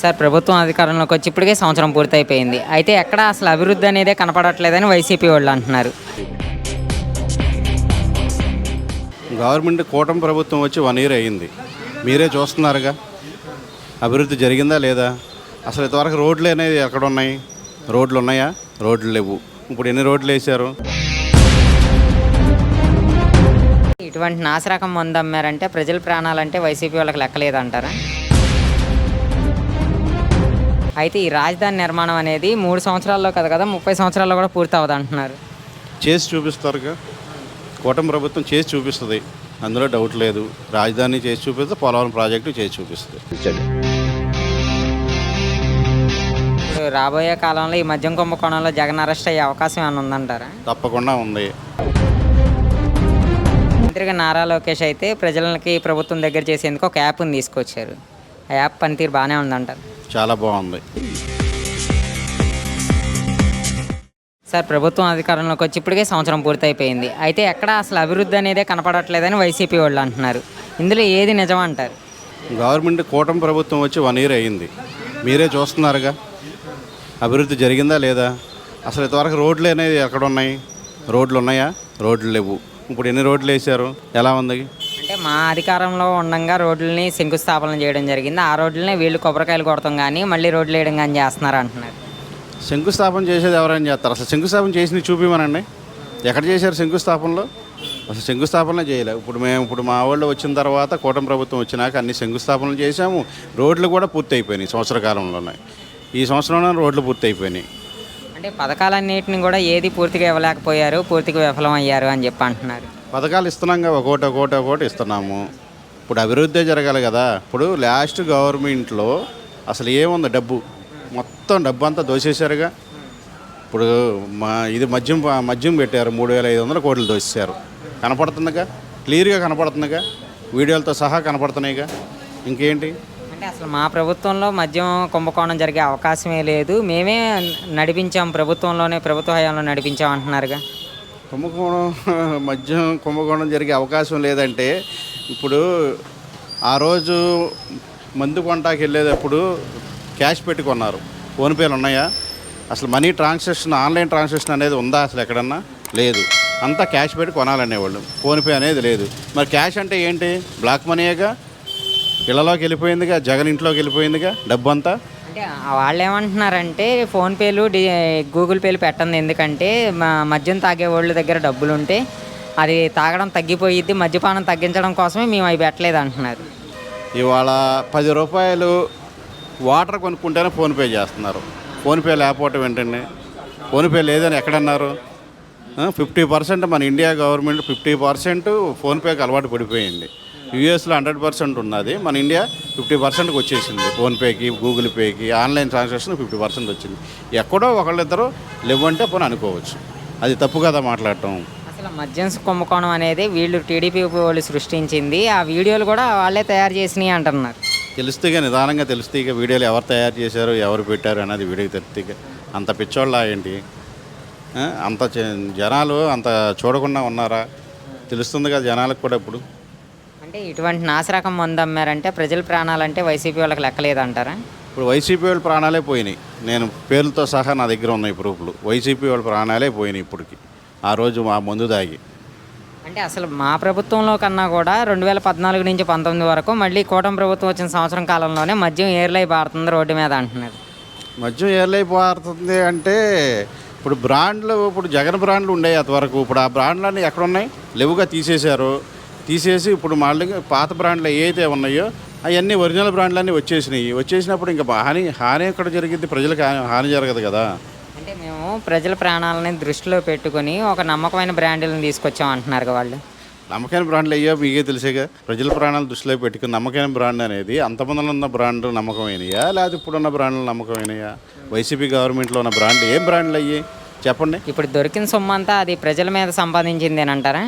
Sir ప్రభుత్వం అధికారంలోకి వచ్చి ఇప్పటికే సంవత్సరం పూర్తయిపోయింది. అయితే ఎక్కడ అసలు అభివృద్ధి అనేదే కనపడట్లేదని వైసీపీ వాళ్ళు అంటున్నారు. గవర్నమెంట్ కూటమి ప్రభుత్వం వచ్చి వన్ ఇయర్ అయ్యింది మీరే చూస్తున్నారుగా. అభివృద్ధి జరిగిందా లేదా? అసలు ఇంతవరకు రోడ్లు అనేది ఎక్కడ ఉన్నాయి రోడ్లు ఉన్నాయా? రోడ్లు లేవు. ఇప్పుడు ఎన్ని రోడ్లు వేశారు? ఇటువంటి నాసిరకం మందు అమ్మారంటే ప్రజల ప్రాణాలంటే వైసీపీ వాళ్ళకి లెక్కలేదంటారా? అయితే ఈ రాజధాని నిర్మాణం అనేది మూడు సంవత్సరాల్లో కదా కదా ముప్పై సంవత్సరాల్లో కూడా పూర్తి అవ్వదు అంటున్నారు చేసి చూపిస్తారుగా. కూటమి ప్రభుత్వం చేసి చూపిస్తుంది. అందులో డౌట్ లేదు. రాజధాని చేసి చూపిస్తే పోలవరం ప్రాజెక్టు చేసి చూపిస్తుంది. రాబోయే కాలంలో ఈ మద్యం కుంభకోణంలో జగన్ అరెస్ట్ అయ్యే అవకాశం ఏమైనా ఉందంటారా? తప్పకుండా ఉంది. మంత్రిగా నారా లోకేష్ అయితే ప్రజలకి ప్రభుత్వం దగ్గర చేసేందుకు ఒక యాప్ని తీసుకొచ్చారు. ఆ యాప్ పనితీరు బాగానే ఉందంటారు. చాలా బాగుంది. సార్ ప్రభుత్వం అధికారంలోకి వచ్చి ఇప్పటికే సంవత్సరం పూర్తయిపోయింది. అయితే ఎక్కడ అసలు అభివృద్ధి అనేదే కనపడట్లేదని వైసీపీ వాళ్ళు అంటున్నారు. ఇందులో ఏది నిజం అంటారు? గవర్నమెంట్ కూటమి ప్రభుత్వం వచ్చి వన్ ఇయర్ అయ్యింది. మీరే చూస్తున్నారుగా. అభివృద్ధి జరిగిందా లేదా? అసలు ఇంతవరకు రోడ్లు అనేది ఎక్కడ ఉన్నాయి? రోడ్లు ఉన్నాయా? రోడ్లు లేవు. ఇప్పుడు ఎన్ని రోడ్లు వేశారు? ఎలా ఉంది? అంటే మా అధికారంలో ఉండగా రోడ్లని శంకుస్థాపన చేయడం జరిగింది. ఆ రోడ్లనే వీళ్ళు కొబ్బరికాయలు కొడతాం కానీ మళ్ళీ రోడ్లు వేయడం కానీ చేస్తున్నారు అంటున్నారు. శంకుస్థాపన చేసేది ఎవరైనా చేస్తారు? అసలు శంకుస్థాపన చేసి చూపిమనండి. ఎక్కడ చేశారు శంకుస్థాపనలో? అసలు శంకుస్థాపన చేయలేదు ఇప్పుడు మేము ఇప్పుడు మా వాళ్ళు వచ్చిన తర్వాత కూటమి ప్రభుత్వం వచ్చినాక అన్ని శంకుస్థాపనలు చేశాము. రోడ్లు కూడా పూర్తి అయిపోయినాయి సంవత్సర కాలంలోనే. ఈ సంవత్సరంలో రోడ్లు పూర్తి అయిపోయినాయి అంటే పథకాలన్నింటిని కూడా ఏది పూర్తిగా ఇవ్వలేకపోయారు పూర్తిగా విఫలం అయ్యారు అని చెప్పి అంటున్నారు. పథకాలు ఇస్తున్నాంగా ఒకటి ఒకటి ఒకటి ఇస్తున్నాము. ఇప్పుడు అభివృద్ధి జరగాలి కదా. ఇప్పుడు లాస్ట్ గవర్నమెంట్లో అసలు ఏముంది డబ్బు? మొత్తం డబ్బు అంతా దోసేశారుగా. ఇప్పుడు మా ఇది మద్యం మద్యం పెట్టారు మూడు వేల ఐదు వందల కోట్లు దోసేశారు. కనపడుతుందిగా? క్లియర్గా కనపడుతుందిగా? వీడియోలతో సహా కనపడుతున్నాయిగా? ఇంకేంటి? అంటే అసలు మా ప్రభుత్వంలో మద్యం కుంభకోణం జరిగే అవకాశమే లేదు. మేమే నడిపించాం ప్రభుత్వంలోనే ప్రభుత్వ హయాంలో నడిపించాం అంటున్నారుగా కుంభకోణం మద్యం కుంభకోణం జరిగే అవకాశం లేదంటే ఇప్పుడు ఆ రోజు మందు కొంటాకి వెళ్ళేటప్పుడు క్యాష్ పెట్టుకున్నారు ఫోన్పేలు ఉన్నాయా? అసలు మనీ ట్రాన్సాక్షన్ ఆన్లైన్ ట్రాన్సాక్షన్ అనేది ఉందా అసలు ఎక్కడన్నా? లేదు. అంతా క్యాష్ పెట్టి కొనాలనేవాళ్ళు. ఫోన్పే అనేది లేదు. మరి క్యాష్ అంటే ఏంటి? బ్లాక్ మనీయేగా? ఇళ్ళలోకి వెళ్ళిపోయిందిగా? జగన్ ఇంట్లోకి వెళ్ళిపోయిందిగా? డబ్బు అంతా? అంటే వాళ్ళు ఏమంటున్నారంటే ఫోన్పేలు డి గూగుల్ పేలు పెట్టండి. ఎందుకంటే మా మద్యం తాగే వాళ్ళ దగ్గర డబ్బులు ఉంటే అది తాగడం తగ్గిపోయిద్ది మద్యపానం తగ్గించడం కోసమే మేము అవి పెట్టలేదు అంటున్నారు. ఇవాళ పది రూపాయలు వాటర్ కొనుక్కుంటేనే ఫోన్పే చేస్తున్నారు. ఫోన్పే లేకపోవటం ఏంటండి? ఫోన్పే లేదని ఎక్కడన్నారు? ఫిఫ్టీ పర్సెంట్ మన ఇండియా గవర్నమెంట్ ఫిఫ్టీ పర్సెంట్ ఫోన్పేకి అలవాటు పడిపోయింది. యూఎస్లో హండ్రెడ్ పర్సెంట్ ఉన్నది. మన ఇండియా ఫిఫ్టీ పర్సెంట్కి వచ్చేసింది. ఫోన్పేకి గూగుల్ పేకి ఆన్లైన్ ట్రాన్సాక్షన్ ఫిఫ్టీ పర్సెంట్ వచ్చింది. ఎక్కడో ఒకళ్ళిద్దరు లేవంటే పోనీ అనుకోవచ్చు. అది తప్పు కదా మాట్లాడటం. అసలు మద్యం కుంభకోణం అనేది వీళ్ళు టీడీపీ వాళ్ళు సృష్టించింది. ఆ వీడియోలు కూడా వాళ్ళే తయారు చేసినాయి అంటున్నారు. తెలుస్తేగా నిదానంగా తెలుస్తే ఇక వీడియోలు ఎవరు తయారు చేశారు ఎవరు పెట్టారు అనేది వీడియోకి తెలుస్తే అంత పిచ్చోళ్ళ ఏంటి? అంత జనాలు అంత చూడకుండా ఉన్నారా? తెలుస్తుంది కదా జనాలకు కూడా ఇప్పుడు. అంటే ఇటువంటి నాసిరకం మందు అమ్మారంటే ప్రజల ప్రాణాలంటే వైసీపీ వాళ్ళకి లెక్కలేదంటారా? ఇప్పుడు వైసీపీ వాళ్ళ ప్రాణాలే పోయినాయి. నేను పేర్లతో సహా నా దగ్గర ఉన్నాయి ప్రూఫ్లు. వైసీపీ వాళ్ళ ప్రాణాలే పోయినాయి ఇప్పటికి. ఆ రోజు మా మందు దాగి అంటే అసలు మా ప్రభుత్వంలో కన్నా కూడా రెండు వేల పద్నాలుగు నుంచి పంతొమ్మిది వరకు మళ్ళీ కూటమి ప్రభుత్వం వచ్చిన సంవత్సరం కాలంలోనే మద్యం ఏర్లై పారుతుంది రోడ్డు మీద అంటున్నారు. మద్యం ఏర్లైపోతుంది అంటే ఇప్పుడు బ్రాండ్లు ఇప్పుడు జగన్ బ్రాండ్లు ఉండేవి అంతవరకు. ఇప్పుడు ఆ బ్రాండ్లన్నీ ఎక్కడ ఉన్నాయి లేవుగా తీసేశారు. తీసేసి ఇప్పుడు మళ్ళీ పాత బ్రాండ్లు ఏవైతే ఉన్నాయో అవన్నీ ఒరిజినల్ బ్రాండ్లన్నీ వచ్చేసినాయి. వచ్చేసినప్పుడు ఇంకా హాని హాని ఎక్కడ జరిగింది ప్రజలకు హాని జరగదు కదా. అంటే మేము ప్రజల ప్రాణాలని దృష్టిలో పెట్టుకొని ఒక నమ్మకమైన బ్రాండ్లను తీసుకొచ్చాం అంటున్నారు వాళ్ళు. నమ్మకమైన బ్రాండ్లు అయ్యో మీకే తెలిసేగా ప్రజల ప్రాణాలు దృష్టిలో పెట్టుకుని నమ్మకమైన బ్రాండ్ అనేది అంతమందిలో ఉన్న బ్రాండ్లు నమ్మకమైనయా? లేకపోతే ఇప్పుడున్న బ్రాండ్లు నమ్మకమైనయా? వైసీపీ గవర్నమెంట్లో ఉన్న బ్రాండ్లు ఏం బ్రాండ్లు అయ్యి? చెప్పండి. ఇప్పుడు దొరికిన సొమ్ము అంతా అది ప్రజల మీద సంపాదించిందేనంటారా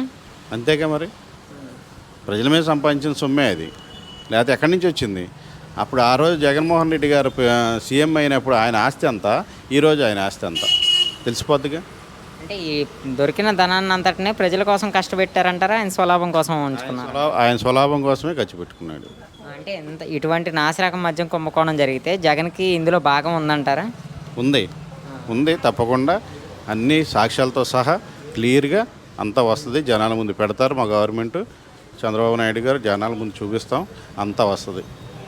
అంతేగా మరి. ప్రజల మీద సంపాదించిన సొమ్మే అది. లేకపోతే ఎక్కడి నుంచి వచ్చింది? అప్పుడు ఆ రోజు జగన్మోహన్ రెడ్డి గారు సీఎం అయినప్పుడు ఆయన ఆస్తి అంతా ఈరోజు ఆయన ఆస్తి అంతా తెలిసిపోద్దిగా? అంటే ఈ దొరికిన ధనాన్ని అంతటినే ప్రజల కోసం కష్టపెట్టారంటారా? ఆయన స్వలాభం కోసం ఉంచుకున్నారు? ఆయన స్వలాభం కోసమే ఖర్చు పెట్టుకున్నాడు. అంటే ఎంత ఇటువంటి నాసిరకం మద్యం కుంభకోణం జరిగితే జగన్కి ఇందులో భాగం ఉందంటారా? ఉంది. ఉంది తప్పకుండా. అన్ని సాక్ష్యాలతో సహా క్లియర్గా అంతా వస్తుంది. జనాల ముందు పెడతారు మా గవర్నమెంట్. చంద్రబాబు నాయుడు గారు జనాల ముందు చూపిస్తాం. అంతా వస్తుంది.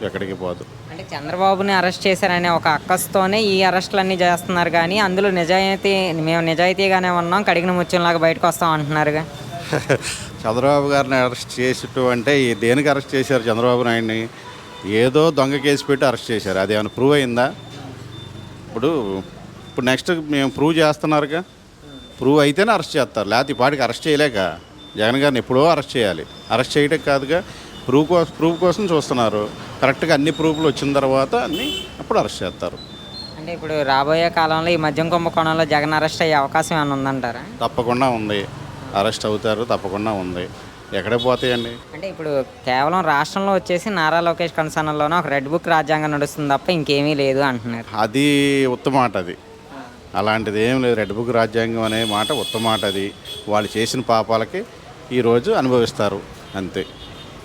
ఎక్కడికి పోదు. అంటే చంద్రబాబుని అరెస్ట్ చేశారనే ఒక అక్కస్తోనే ఈ అరెస్టులన్నీ చేస్తున్నారు కానీ అందులో నిజాయితీ మేము నిజాయితీగానే ఉన్నాం కడిగిన ముత్యంలాగా బయటకు వస్తాం అంటున్నారుగా. చంద్రబాబు గారిని అరెస్ట్ చేసిట్టు అంటే ఈ దేనికి అరెస్ట్ చేశారు చంద్రబాబు నాయుడిని? ఏదో దొంగ కేసు పెట్టి అరెస్ట్ చేశారు. అది ఏమైనా ప్రూవ్ అయిందా? ఇప్పుడు ఇప్పుడు నెక్స్ట్ మేము ప్రూవ్ చేస్తున్నారుగా. ప్రూవ్ అయితేనే అరెస్ట్ చేస్తారు. లేకపోతే ఈ పాటికి అరెస్ట్ చేయలేక జగన్ గారిని ఎప్పుడో అరెస్ట్ చేయాలి. అరెస్ట్ చేయడం కాదుగా ప్రూవ్ కోసం ప్రూఫ్ కోసం చూస్తున్నారు. కరెక్ట్గా అన్ని ప్రూఫ్లు వచ్చిన తర్వాత అన్ని అప్పుడు అరెస్ట్ చేస్తారు. అంటే ఇప్పుడు రాబోయే కాలంలో ఈ మద్యం కుంభకోణంలో జగన్ అరెస్ట్ అయ్యే అవకాశం ఏమైనా ఉందంటారా? తప్పకుండా ఉంది. అరెస్ట్ అవుతారు తప్పకుండా ఉంది. ఎక్కడికి పోతాయండి? అంటే ఇప్పుడు కేవలం రాష్ట్రంలో వచ్చేసి నారా లోకేష్ కన్సర్న్లోనే ఒక రెడ్ బుక్ రాజ్యాంగం నడుస్తుంది తప్ప ఇంకేమీ లేదు అంటున్నారు. అది ఉత్తమాట అది. అలాంటిది ఏం లేదు. రెడ్ బుక్ రాజ్యాంగం అనే మాట ఉత్తమాట అది. వాళ్ళు చేసిన పాపాలకి ఈరోజు అనుభవిస్తారు. అంతే.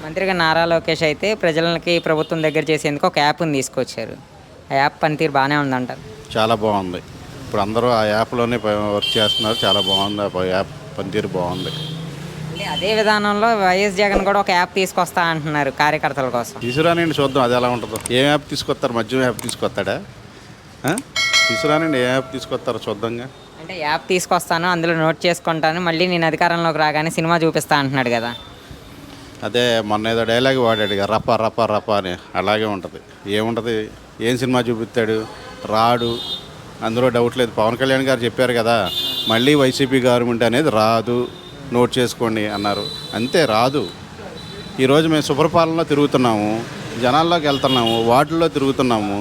మంత్రిగా నారా లోకేష్ అయితే ప్రజలకి ప్రభుత్వం దగ్గర చేసేందుకు ఒక యాప్ని తీసుకొచ్చారు. ఆ యాప్ పనితీరు బాగానే ఉందంటారు. చాలా బాగుంది. ఇప్పుడు అందరూ ఆ యాప్లోనే ప- వర్క్ చేస్తున్నారు. చాలా బాగుంది. ఆ ప- యాప్ పనితీరు బాగుంది. అంటే అదే విధానంలో వైఎస్ జగన్ కూడా ఒక యాప్ తీసుకొస్తా అంటున్నారు కార్యకర్తల కోసం. తీసుకురానండి చూద్దాం. అది ఎలా ఉంటుందో. ఏం యాప్ తీసుకొస్తారు? మద్యం యాప్ తీసుకొస్తాడా? ఆ? తీసుకురానండి ఏ యాప్ తీసుకొస్తారో చూద్దాంగా. అంటే యాప్ తీసుకొస్తాను అందులో నోట్ చేసుకుంటాను మళ్ళీ నేను అధికారంలోకి రాగానే సినిమా చూపిస్తా అంటున్నాడు కదా. అదే మొన్న ఏదో డైలాగ్ వాడాడు రప్ప రప్ప రప్ప అని. అలాగే ఉంటుంది. ఏముంటుంది? ఏం సినిమా చూపిస్తాడు? రాడు. అందులో డౌట్ లేదు. పవన్ కళ్యాణ్ గారు చెప్పారు కదా మళ్ళీ వైసీపీ గవర్నమెంట్ అనేది రాదు నోట్ చేసుకోండి అన్నారు. అంతే రాదు. ఈరోజు మేము సుపరిపాలనలో తిరుగుతున్నాము జనాల్లోకి వెళ్తున్నాము వార్డుల్లో తిరుగుతున్నాము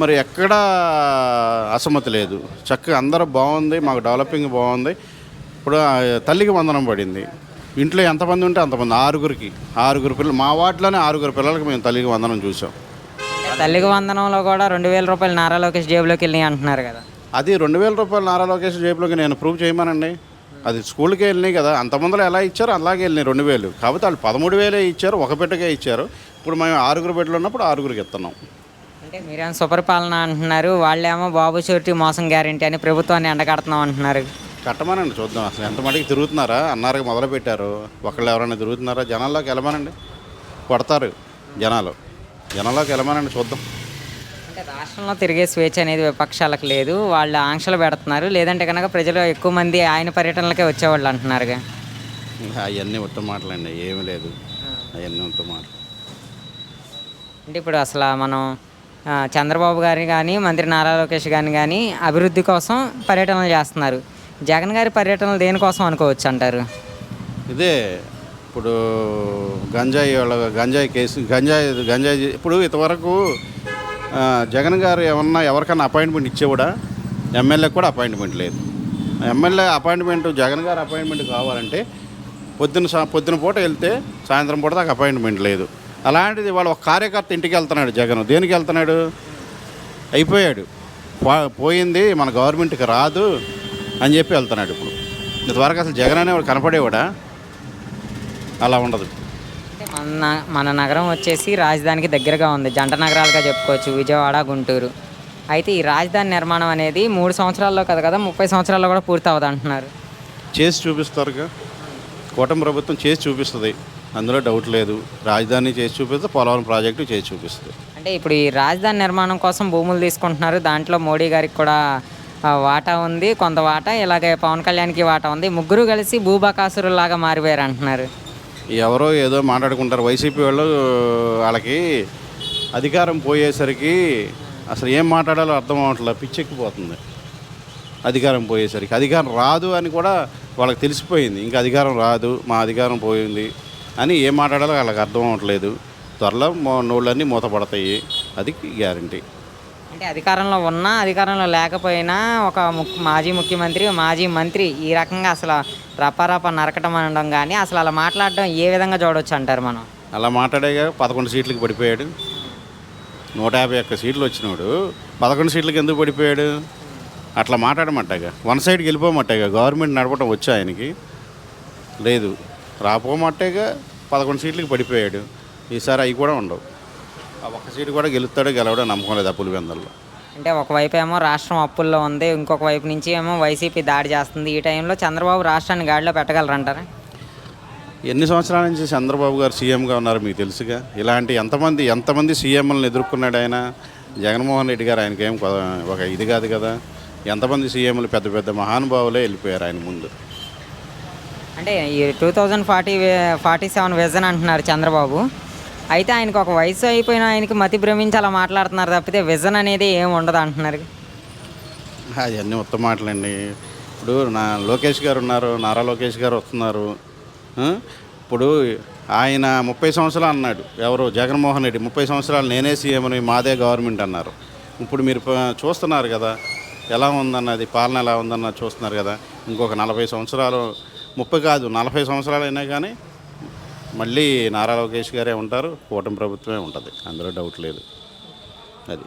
మరి ఎక్కడా అసమ్మతి లేదు. చక్కగా అందరూ బాగుంది మాకు డెవలపింగ్ బాగుంది. ఇప్పుడు తల్లికి వందనం పడింది. ఇంట్లో ఎంతమంది ఉంటే అంతమంది. ఆరుగురికి. ఆరుగురు పిల్లలు మా వార్డులోనే ఆరుగురు పిల్లలకి మేము తల్లికి వందనం చూసాం. తల్లికి వందనంలో కూడా రెండు వేల రూపాయలు నారా లోకేష్ జేబులోకి వెళ్ళినాయి అంటున్నారు కదా. అది రెండు వేల రూపాయలు నారా లోకేష్ జేబులోకి నేను ప్రూవ్ చేయమనండి. అది స్కూల్కి వెళ్ళినాయి కదా. అంతమందిలో ఎలా ఇచ్చారో అలాగే వెళ్ళినాయి రెండు వేలు. కాకపోతే వాళ్ళు పదమూడు వేలే ఇచ్చారు ఒక బిడ్డకే ఇచ్చారు. ఇప్పుడు మేము ఆరుగురు బిడ్డలు ఉన్నప్పుడు ఆరుగురికి ఇస్తున్నాం. అంటే మీరేమో సుపరిపాలన అంటున్నారు? వాళ్ళేమో బాబు షూరిటీ మోసం గ్యారంటీ అని ప్రభుత్వాన్ని ఎండగడుతున్నాం అంటున్నారు. కట్టమనండి చూద్దాం. అసలు ఎంత మటుకు తిరుగుతున్నారా? అన్నారు మొదలు పెట్టారు ఒకళ్ళు ఎవరైనా తిరుగుతున్నారా? జనాల్లోకి వెళ్ళమనండి. కొడతారు జనాలు. జనాల్లోకి వెళ్ళమనండి చూద్దాం. అంటే రాష్ట్రంలో తిరిగే స్వేచ్ఛ అనేది విపక్షాలకు లేదు. వాళ్ళు ఆంక్షలు పెడుతున్నారు. లేదంటే కనుక ప్రజలు ఎక్కువ మంది ఆయన పర్యటనలకే వచ్చేవాళ్ళు అంటున్నారుగా. అవన్నీ ఉత్తమ మాటలండి. ఏమీ లేదు. అవన్నీ ఉత్తమ మాటలు. అంటే ఇప్పుడు అసలు మనం చంద్రబాబు గారిని కానీ మంత్రి నారా లోకేష్ గారిని కానీ అభివృద్ధి కోసం పర్యటనలు చేస్తున్నారు. జగన్ గారి పర్యటనలు దేనికోసం అనుకోవచ్చు అంటారు? ఇదే ఇప్పుడు గంజాయి వాళ్ళ గంజాయి కేసు గంజాయి గంజాయి ఇప్పుడు ఇంతవరకు జగన్ గారు ఏమన్నా ఎవరికన్నా అపాయింట్మెంట్ ఇచ్చేవాడా ఎమ్మెల్యే కూడా అపాయింట్మెంట్ లేదు. MLA appointment Jagan garu appointment కావాలంటే పొద్దున పొద్దున పూట వెళ్తే సాయంత్రం పూట దాకా అపాయింట్మెంట్ లేదు. అలాంటిది వాళ్ళ ఒక కార్యకర్త ఇంటికి వెళ్తున్నాడు జగన్. దేనికి వెళ్తున్నాడు? అయిపోయాడు. పోయింది మన గవర్నమెంట్కి రాదు అని చెప్పి వెళ్తున్నాడు ఇప్పుడు. ఇంతవరకు అసలు జగన్ అనేవాడు కనపడేవాడా? అలా ఉండదు. మన మన నగరం వచ్చేసి రాజధానికి దగ్గరగా ఉంది. జంట నగరాలుగా చెప్పుకోవచ్చు. విజయవాడ గుంటూరు. అయితే ఈ రాజధాని నిర్మాణం అనేది మూడు సంవత్సరాల్లో కదా కదా ముప్పై సంవత్సరాల్లో కూడా పూర్తి అవ్వదు అంటున్నారు చేసి చూపిస్తారుగా. కూటమి ప్రభుత్వం చేసి చూపిస్తుంది. అందులో డౌట్ లేదు. రాజధాని చేసి చూపిస్తే పోలవరం ప్రాజెక్టు చేసి చూపిస్తుంది. అంటే ఇప్పుడు ఈ రాజధాని నిర్మాణం కోసం భూములు తీసుకుంటున్నారు. దాంట్లో మోడీ గారికి కూడా వాటా ఉంది. కొంత వాటా ఇలాగే పవన్ కళ్యాణ్కి వాటా ఉంది. ముగ్గురు కలిసి భూబకాసురులాగా మారిపోయారు అంటున్నారు. ఎవరో ఏదో మాట్లాడుకుంటారు. వైసీపీ వాళ్ళు వాళ్ళకి అధికారం పోయేసరికి అసలు ఏం మాట్లాడాలో అర్థం అవ్వట్లేదు. పిచ్చెక్కిపోతుంది. అధికారం పోయేసరికి. అధికారం రాదు అని కూడా వాళ్ళకి తెలిసిపోయింది. ఇంకా అధికారం రాదు. మా అధికారం పోయింది. అని ఏం మాట్లాడాలో వాళ్ళకి అర్థం అవ్వట్లేదు త్వరలో నోళ్ళన్నీ మూతపడతాయి. అది గ్యారంటీ. అంటే అధికారంలో ఉన్నా అధికారంలో లేకపోయినా ఒక మాజీ ముఖ్యమంత్రి మాజీ మంత్రి ఈ రకంగా అసలు రపారప నరకటం అనడం కానీ అసలు అలా మాట్లాడడం ఏ విధంగా చూడవచ్చు అంటారు మనం? అలా మాట్లాడేగా పదకొండు సీట్లకి పడిపోయాడు. నూట యాభై ఒక్క సీట్లు వచ్చినాడు పదకొండు సీట్లకి ఎందుకు పడిపోయాడు? అట్లా మాట్లాడమంటగా. వన్ సైడ్కి వెళ్ళిపోమట్టేగా గవర్నమెంట్ నడపడం వచ్చా ఆయనకి? లేదు. రాపోమట్టేగా పదకొండు సీట్లకి పడిపోయాడు. ఈసారి అవి కూడా ఉండవు. ఆ ఒక్క సీటు కూడా గెలుస్తాడో గెలవడో నమ్మకం లేదు అప్పుల వెందల్లో అంటే ఒకవైపు ఏమో రాష్ట్రం అప్పుల్లో ఉంది ఇంకొక వైపు నుంచి ఏమో వైసీపీ దాడి చేస్తుంది. ఈ టైంలో చంద్రబాబు రాష్ట్రాన్ని గాడిలో పెట్టగలరంటారా? ఎన్ని సంవత్సరాల నుంచి చంద్రబాబు గారు సీఎంగా ఉన్నారు మీకు తెలుసుగా? ఇలాంటి ఎంతమంది ఎంతమంది సీఎంలను ఎదుర్కొన్నాడు ఆయన? జగన్మోహన్ రెడ్డి గారు ఆయనకేం ఒక ఇది కాదు కదా. ఎంతమంది సీఎంలు పెద్ద పెద్ద మహానుభావులే వెళ్ళిపోయారు ఆయన ముందు. అంటే ఈ two thousand forty forty seven vision అంటున్నారు చంద్రబాబు. అయితే ఆయనకు ఒక వయసు అయిపోయిన ఆయనకి మతి భ్రమించి అలా మాట్లాడుతున్నారు తప్పితే విజన్ అనేది ఏం ఉండదు అంటున్నారు. అవన్నీ ఉత్తమ మాటలండి. ఇప్పుడు నా లోకేష్ గారు ఉన్నారు నారా లోకేష్ గారు వస్తున్నారు. ఇప్పుడు ఆయన ముప్పై సంవత్సరాలు అన్నాడు. ఎవరు? జగన్మోహన్ రెడ్డి. ముప్పై సంవత్సరాలు నేనే సీఎంని మాదే గవర్నమెంట్ అన్నారు. ఇప్పుడు మీరు చూస్తున్నారు కదా ఎలా ఉందన్నది పాలన ఎలా ఉందన్నది చూస్తున్నారు కదా. ఇంకొక నలభై సంవత్సరాలు ముప్పై కాదు నలభై సంవత్సరాలు అయినా కానీ మళ్ళీ నారా లోకేష్ గారే ఉంటారు కూటమి ప్రభుత్వమే ఉంటుంది. అందులో డౌట్ లేదు. అది.